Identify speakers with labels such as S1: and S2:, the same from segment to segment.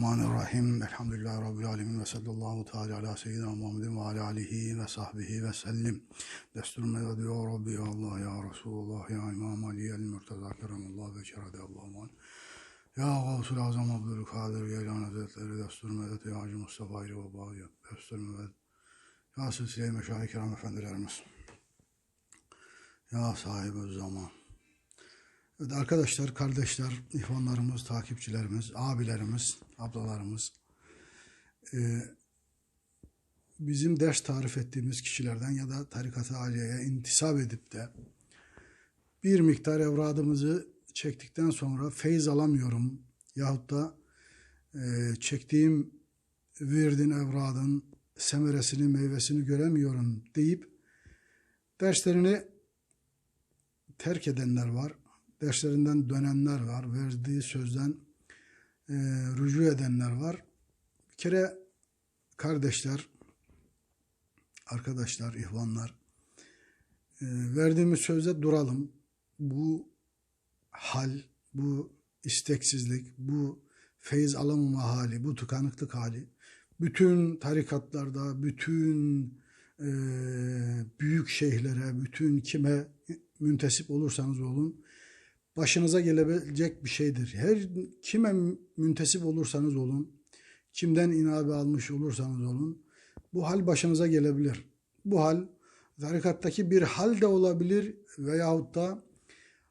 S1: Bismillahirrahmanirrahim. Elhamdülillahi Rabbil alemin ve sallallahu teala ala seyyidina Muhammedin ve ala alihi ve sahbihi ve sellim. Destur medet ya Rabbi ya Allah ya Resulullah ya İmam Ali el Mürteza Keremallah ve Şerade Allah'ım. Ya Gavsul Azam Abdülkadir Geylan Hazretleri Destur medet ya Hacı Mustafa İri ve Bağ Destur medet ya Silsile-i Meşayi Kiram Efendilerimiz. Ya sahibi zaman. Evet arkadaşlar, kardeşler, ihvanlarımız, takipçilerimiz, abilerimiz, ablalarımız, e, bizim ders tarif ettiğimiz kişilerden ya da tarikat-ı aliyeye intisap edip de bir miktar evradımızı çektikten sonra feyz alamıyorum yahut da e, çektiğim virdin, evradın semeresini, meyvesini göremiyorum deyip derslerini terk edenler var derslerinden dönenler var. Verdiği sözden e, rücu edenler var. Bir kere kardeşler, arkadaşlar, ihvanlar e, verdiğimiz sözde duralım. Bu hal, bu isteksizlik, bu feyiz alamama hali, bu tıkanıklık hali bütün tarikatlarda, bütün e, büyük şeyhlere, bütün kime müntesip olursanız olun başınıza gelebilecek bir şeydir. Her kime müntesip olursanız olun, kimden inabe almış olursanız olun, bu hal başınıza gelebilir. Bu hal tarikattaki bir hal de olabilir veyahut da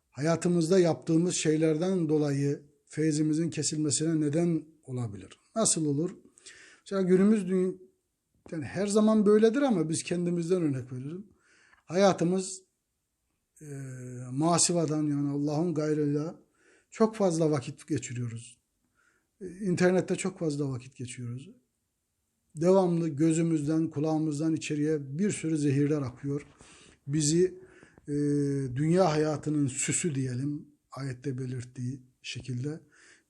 S1: hayatımızda yaptığımız şeylerden dolayı feyzimizin kesilmesine neden olabilir. Nasıl olur? Mesela günümüz yani her zaman böyledir ama biz kendimizden örnek veriyorum. Hayatımız e, masivadan yani Allah'ın gayrıyla çok fazla vakit geçiriyoruz. E, internette çok fazla vakit geçiyoruz. Devamlı gözümüzden, kulağımızdan içeriye bir sürü zehirler akıyor. Bizi e, dünya hayatının süsü diyelim, ayette belirttiği şekilde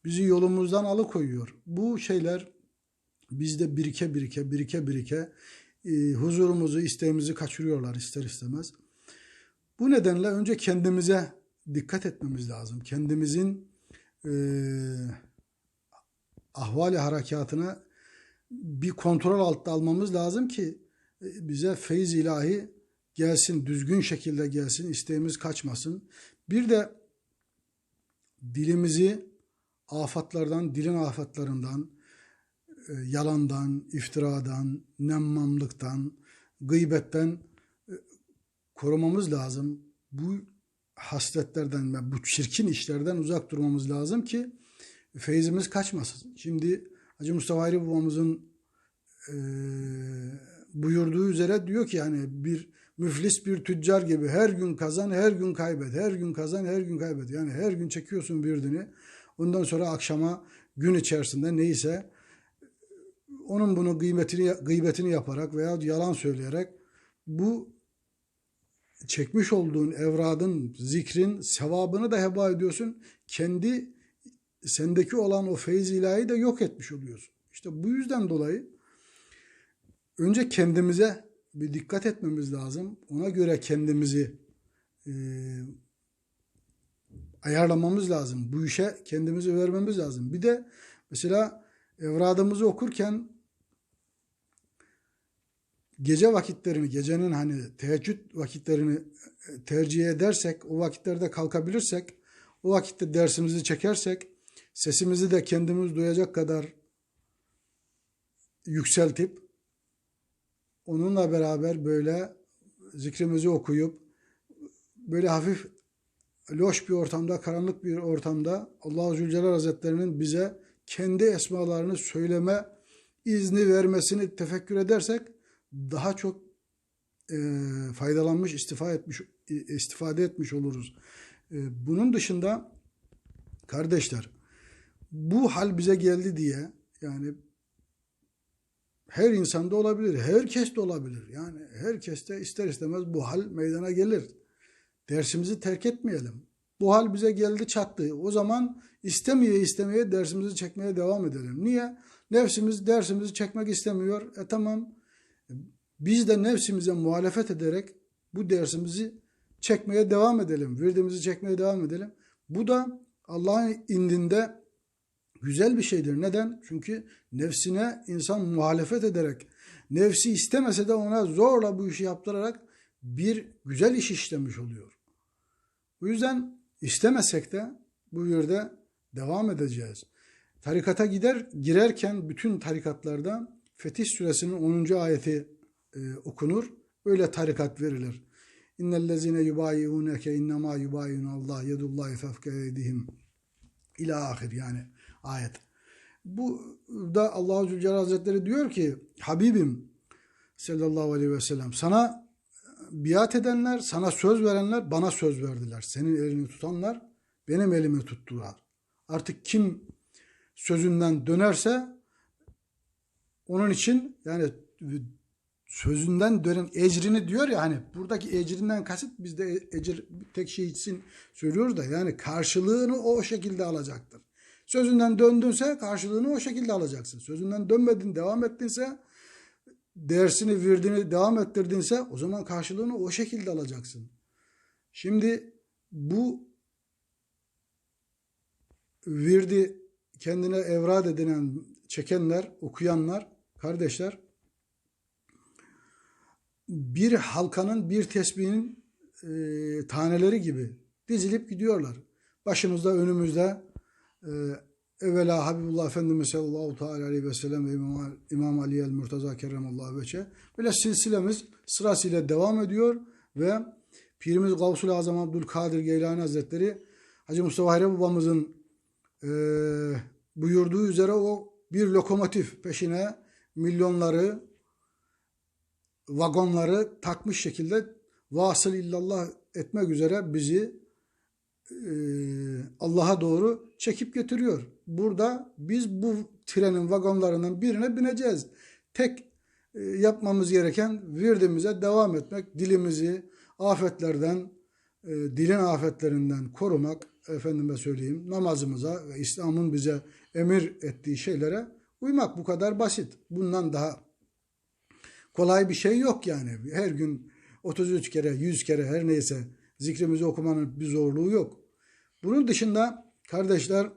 S1: bizi yolumuzdan alıkoyuyor. Bu şeyler bizde birike birike, birike birike e, huzurumuzu, isteğimizi kaçırıyorlar ister istemez. Bu nedenle önce kendimize dikkat etmemiz lazım. Kendimizin e, ahvali harekatına bir kontrol altında almamız lazım ki e, bize feyiz ilahi gelsin, düzgün şekilde gelsin, isteğimiz kaçmasın. Bir de dilimizi afatlardan, dilin afatlarından, e, yalandan, iftiradan, nemmamlıktan, gıybetten korumamız lazım. Bu hasletlerden ve bu çirkin işlerden uzak durmamız lazım ki feyzimiz kaçmasın. Şimdi Hacı Mustafa Hayri babamızın e, buyurduğu üzere diyor ki yani bir müflis bir tüccar gibi her gün kazan her gün kaybet her gün kazan her gün kaybet yani her gün çekiyorsun birdini ondan sonra akşama gün içerisinde neyse onun bunu gıybetini, gıybetini yaparak veya yalan söyleyerek bu çekmiş olduğun evradın, zikrin sevabını da heba ediyorsun. Kendi sendeki olan o feyz ilahi de yok etmiş oluyorsun. İşte bu yüzden dolayı önce kendimize bir dikkat etmemiz lazım. Ona göre kendimizi e, ayarlamamız lazım. Bu işe kendimizi vermemiz lazım. Bir de mesela evradımızı okurken gece vakitlerini, gecenin hani teheccüd vakitlerini e, tercih edersek, o vakitlerde kalkabilirsek, o vakitte dersimizi çekersek, sesimizi de kendimiz duyacak kadar yükseltip, onunla beraber böyle zikrimizi okuyup, böyle hafif loş bir ortamda, karanlık bir ortamda Allah-u Zülcelal Hazretleri'nin bize kendi esmalarını söyleme izni vermesini tefekkür edersek, daha çok e, faydalanmış, istifa etmiş, istifade etmiş oluruz. E, bunun dışında kardeşler, bu hal bize geldi diye yani her insanda olabilir, herkes de olabilir. Yani herkes de ister istemez bu hal meydana gelir. Dersimizi terk etmeyelim. Bu hal bize geldi çattı. O zaman istemeye istemeye dersimizi çekmeye devam edelim. Niye? Nefsimiz dersimizi çekmek istemiyor. E tamam biz de nefsimize muhalefet ederek bu dersimizi çekmeye devam edelim. Virdimizi çekmeye devam edelim. Bu da Allah'ın indinde güzel bir şeydir. Neden? Çünkü nefsine insan muhalefet ederek, nefsi istemese de ona zorla bu işi yaptırarak bir güzel iş işlemiş oluyor. Bu yüzden istemesek de bu yerde devam edeceğiz. Tarikata gider girerken bütün tarikatlarda Fetih Suresinin 10. ayeti e, okunur. Öyle tarikat verilir. İnnellezine yubayiuneke innema yubayun Allah yedullahi fevke eydihim ila ahir yani ayet. Bu da Allahu Zülcelal Hazretleri diyor ki Habibim sallallahu aleyhi ve sellem sana biat edenler, sana söz verenler bana söz verdiler. Senin elini tutanlar benim elimi tuttular. Artık kim sözünden dönerse onun için yani sözünden dönen ecrini diyor ya hani buradaki ecrinden kasıt bizde ecir tek şey için söylüyoruz da yani karşılığını o şekilde alacaktır. Sözünden döndünse karşılığını o şekilde alacaksın. Sözünden dönmedin, devam ettinse dersini verdiğini devam ettirdinse o zaman karşılığını o şekilde alacaksın. Şimdi bu virdi kendine evrad edinen, çekenler, okuyanlar, kardeşler bir halkanın, bir tesbihin e, taneleri gibi dizilip gidiyorlar. Başımızda, önümüzde e, evvela Habibullah Efendimiz sallallahu teala aleyhi ve sellem ve İmam, İmam Ali el Murtaza kerremallahu veçe. Böyle silsilemiz sırasıyla devam ediyor ve Pirimiz Gavsul Azam Abdülkadir Geylani Hazretleri Hacı Mustafa Hayri babamızın e, buyurduğu üzere o bir lokomotif peşine milyonları vagonları takmış şekilde vasıl illallah etmek üzere bizi e, Allah'a doğru çekip getiriyor. Burada biz bu trenin vagonlarından birine bineceğiz. Tek e, yapmamız gereken virdimize devam etmek, dilimizi afetlerden, e, dilin afetlerinden korumak, efendime söyleyeyim, namazımıza ve İslam'ın bize emir ettiği şeylere uymak bu kadar basit. Bundan daha kolay bir şey yok yani. Her gün 33 kere, 100 kere her neyse zikrimizi okumanın bir zorluğu yok. Bunun dışında kardeşler,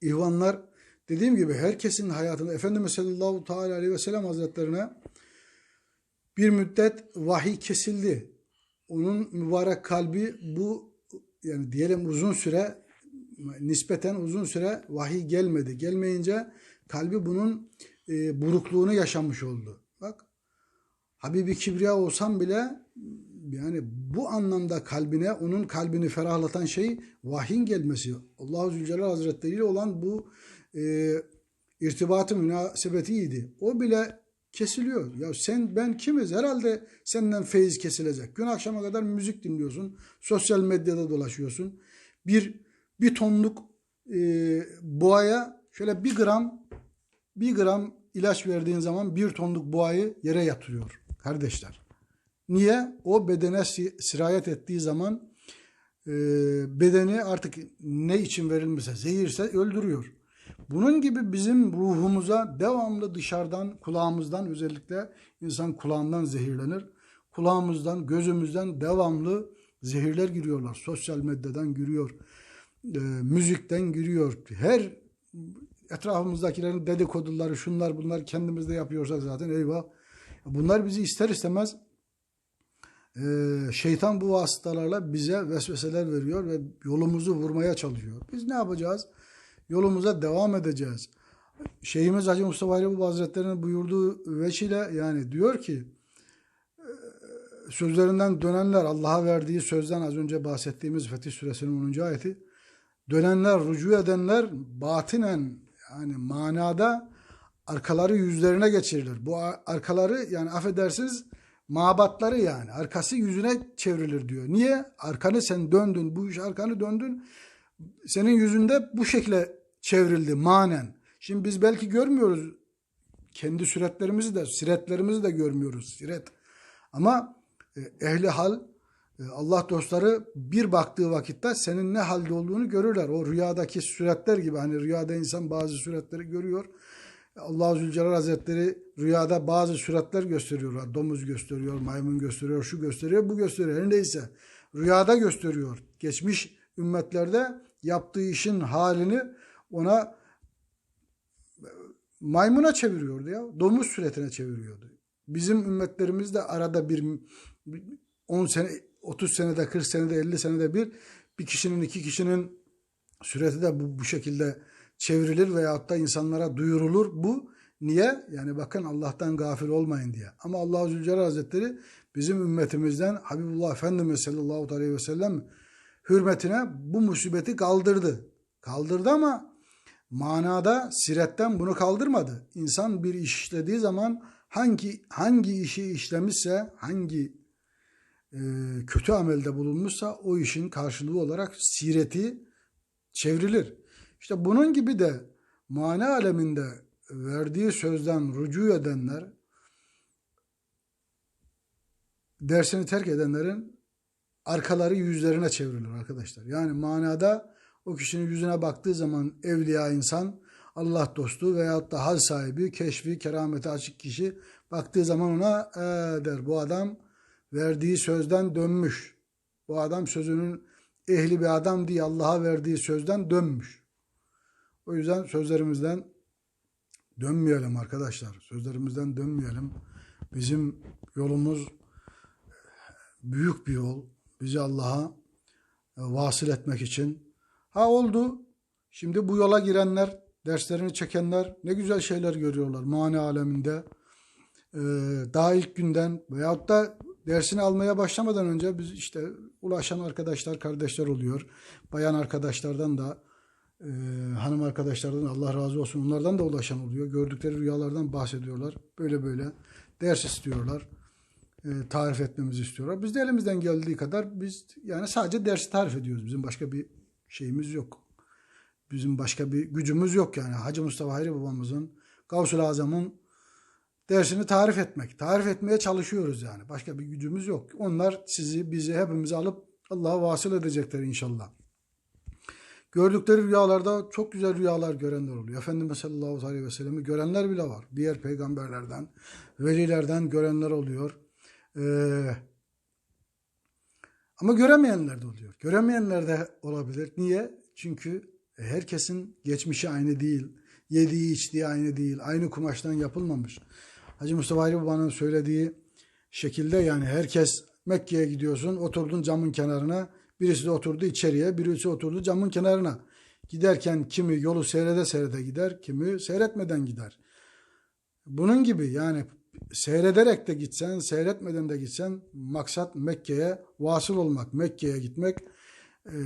S1: ihvanlar dediğim gibi herkesin hayatında Efendimiz sallallahu teala aleyhi ve sellem hazretlerine bir müddet vahiy kesildi. Onun mübarek kalbi bu yani diyelim uzun süre nispeten uzun süre vahiy gelmedi. Gelmeyince kalbi bunun e, burukluğunu yaşamış oldu. Habibi Kibriya olsam bile yani bu anlamda kalbine, onun kalbini ferahlatan şey vahyin gelmesi. Allahu Zülcelal Hazretleri ile olan bu e, irtibatı münasebetiydi. O bile kesiliyor. Ya sen ben kimiz? Herhalde senden feyiz kesilecek. Gün akşama kadar müzik dinliyorsun. Sosyal medyada dolaşıyorsun. Bir bir tonluk e, boğaya şöyle bir gram bir gram ilaç verdiğin zaman bir tonluk boğayı yere yatırıyor kardeşler. Niye? O bedene sirayet ettiği zaman e, bedeni artık ne için verilmişse zehirse öldürüyor. Bunun gibi bizim ruhumuza devamlı dışarıdan, kulağımızdan özellikle insan kulağından zehirlenir. Kulağımızdan, gözümüzden devamlı zehirler giriyorlar. Sosyal medyadan giriyor, e, müzikten giriyor. Her etrafımızdakilerin dedikoduları, şunlar bunlar kendimizde yapıyorsak zaten eyvah. Bunlar bizi ister istemez e, şeytan bu vasıtalarla bize vesveseler veriyor ve yolumuzu vurmaya çalışıyor. Biz ne yapacağız? Yolumuza devam edeceğiz. Şeyhimiz Hacı Mustafa Hayri Hazretleri'nin buyurduğu veçile yani diyor ki e, sözlerinden dönenler Allah'a verdiği sözden az önce bahsettiğimiz Fetih Suresinin 10. ayeti dönenler, rücu edenler batinen yani manada arkaları yüzlerine geçirilir. Bu arkaları yani affedersiniz mabatları yani arkası yüzüne çevrilir diyor. Niye? Arkanı sen döndün, bu iş arkanı döndün. Senin yüzünde bu şekle çevrildi manen. Şimdi biz belki görmüyoruz kendi süretlerimizi de, siretlerimizi de görmüyoruz. Siret. Ama e, ehli hal, e, Allah dostları bir baktığı vakitte senin ne halde olduğunu görürler. O rüyadaki süretler gibi hani rüyada insan bazı süretleri görüyor. Allah Zülcelal Hazretleri rüyada bazı suratlar gösteriyor. Domuz gösteriyor, maymun gösteriyor, şu gösteriyor, bu gösteriyor. Neyse rüyada gösteriyor. Geçmiş ümmetlerde yaptığı işin halini ona maymuna çeviriyordu ya. Domuz suretine çeviriyordu. Bizim ümmetlerimiz de arada bir 10 sene, 30 senede, 40 senede, 50 senede bir bir kişinin, iki kişinin sureti de bu, bu şekilde çevrilir veyahut da insanlara duyurulur. Bu niye? Yani bakın Allah'tan gafil olmayın diye. Ama Allah Zülcelal Hazretleri bizim ümmetimizden Habibullah Efendimiz sallallahu aleyhi ve sellem hürmetine bu musibeti kaldırdı. Kaldırdı ama manada siretten bunu kaldırmadı. İnsan bir iş işlediği zaman hangi hangi işi işlemişse, hangi e, kötü amelde bulunmuşsa o işin karşılığı olarak sireti çevrilir. İşte bunun gibi de mana aleminde verdiği sözden rücu edenler dersini terk edenlerin arkaları yüzlerine çevrilir arkadaşlar. Yani manada o kişinin yüzüne baktığı zaman evliya insan, Allah dostu veyahut da hal sahibi, keşfi, kerameti açık kişi baktığı zaman ona ee, der bu adam verdiği sözden dönmüş. Bu adam sözünün ehli bir adam diye Allah'a verdiği sözden dönmüş. O yüzden sözlerimizden dönmeyelim arkadaşlar. Sözlerimizden dönmeyelim. Bizim yolumuz büyük bir yol. Bizi Allah'a vasıl etmek için. Ha oldu. Şimdi bu yola girenler, derslerini çekenler ne güzel şeyler görüyorlar mani aleminde. Ee, daha ilk günden veyahut da dersini almaya başlamadan önce biz işte ulaşan arkadaşlar, kardeşler oluyor. Bayan arkadaşlardan da e, hanım arkadaşlardan Allah razı olsun onlardan da ulaşan oluyor. Gördükleri rüyalardan bahsediyorlar. Böyle böyle ders istiyorlar. E, tarif etmemizi istiyorlar. Biz de elimizden geldiği kadar biz yani sadece dersi tarif ediyoruz. Bizim başka bir şeyimiz yok. Bizim başka bir gücümüz yok yani. Hacı Mustafa Hayri babamızın, Gavsul Azam'ın dersini tarif etmek. Tarif etmeye çalışıyoruz yani. Başka bir gücümüz yok. Onlar sizi, bizi, hepimizi alıp Allah'a vasıl edecekler inşallah. Gördükleri rüyalarda çok güzel rüyalar görenler oluyor. Efendimiz sallallahu aleyhi ve sellem'i görenler bile var. Diğer peygamberlerden, velilerden görenler oluyor. Ee, ama göremeyenler de oluyor. Göremeyenler de olabilir. Niye? Çünkü herkesin geçmişi aynı değil. Yediği içtiği aynı değil. Aynı kumaştan yapılmamış. Hacı Mustafa Ali Baba'nın söylediği şekilde yani herkes Mekke'ye gidiyorsun oturdun camın kenarına birisi de oturdu içeriye birisi oturdu camın kenarına. Giderken kimi yolu seyrede seyrede gider kimi seyretmeden gider. Bunun gibi yani seyrederek de gitsen seyretmeden de gitsen maksat Mekke'ye vasıl olmak Mekke'ye gitmek e,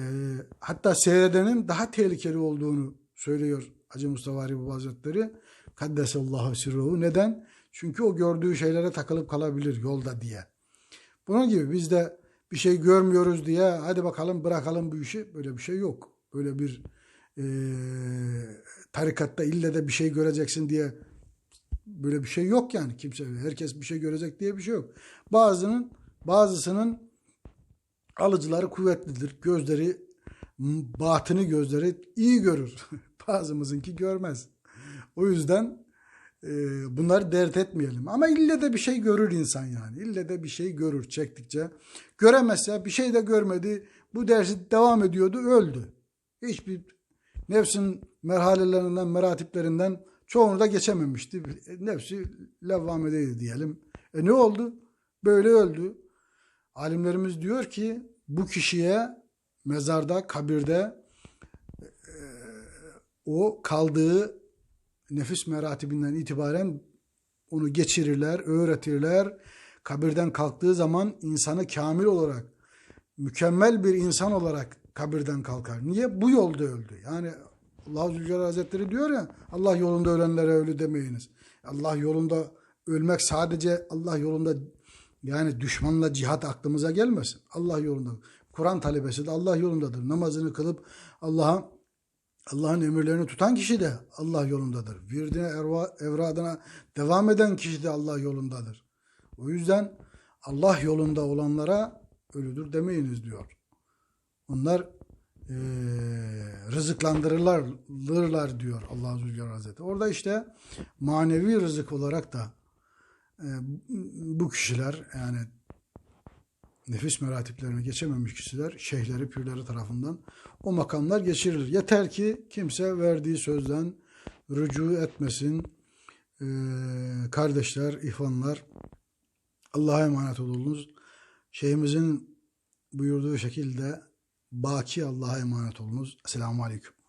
S1: hatta seyredenin daha tehlikeli olduğunu söylüyor Hacı Mustafa Baba Hazretleri. Kaddesallahu sirruhu. Neden? Çünkü o gördüğü şeylere takılıp kalabilir yolda diye. Bunun gibi biz de bir şey görmüyoruz diye hadi bakalım bırakalım bu işi. Böyle bir şey yok. Böyle bir e, tarikatta ille de bir şey göreceksin diye böyle bir şey yok yani kimse. Herkes bir şey görecek diye bir şey yok. Bazının bazısının alıcıları kuvvetlidir. Gözleri batını gözleri iyi görür. Bazımızınki görmez. O yüzden bunları dert etmeyelim. Ama ille de bir şey görür insan yani. İlle de bir şey görür çektikçe. Göremezse bir şey de görmedi. Bu dersi devam ediyordu öldü. Hiçbir nefsin merhalelerinden, meratiplerinden çoğunu da geçememişti. Nefsi levvamedeydi diyelim. E ne oldu? Böyle öldü. Alimlerimiz diyor ki bu kişiye mezarda, kabirde e, o kaldığı nefis meratibinden itibaren onu geçirirler, öğretirler. Kabirden kalktığı zaman insanı kamil olarak, mükemmel bir insan olarak kabirden kalkar. Niye? Bu yolda öldü. Yani Allah Zülcelal Hazretleri diyor ya Allah yolunda ölenlere ölü demeyiniz. Allah yolunda ölmek sadece Allah yolunda yani düşmanla cihat aklımıza gelmesin. Allah yolunda. Kur'an talebesi de Allah yolundadır. Namazını kılıp Allah'a Allah'ın emirlerini tutan kişi de Allah yolundadır. Virdine, evradına devam eden kişi de Allah yolundadır. O yüzden Allah yolunda olanlara ölüdür demeyiniz diyor. Onlar e, rızıklandırılırlar diyor Allah Zülcelal Hazretleri. Orada işte manevi rızık olarak da e, bu kişiler yani nefis meratiplerine geçememiş kişiler şeyhleri, pürleri tarafından o makamlar geçirilir. Yeter ki kimse verdiği sözden rücu etmesin. Ee, kardeşler, ihvanlar Allah'a emanet olunuz. Şeyhimizin buyurduğu şekilde baki Allah'a emanet olunuz. Selamun Aleyküm.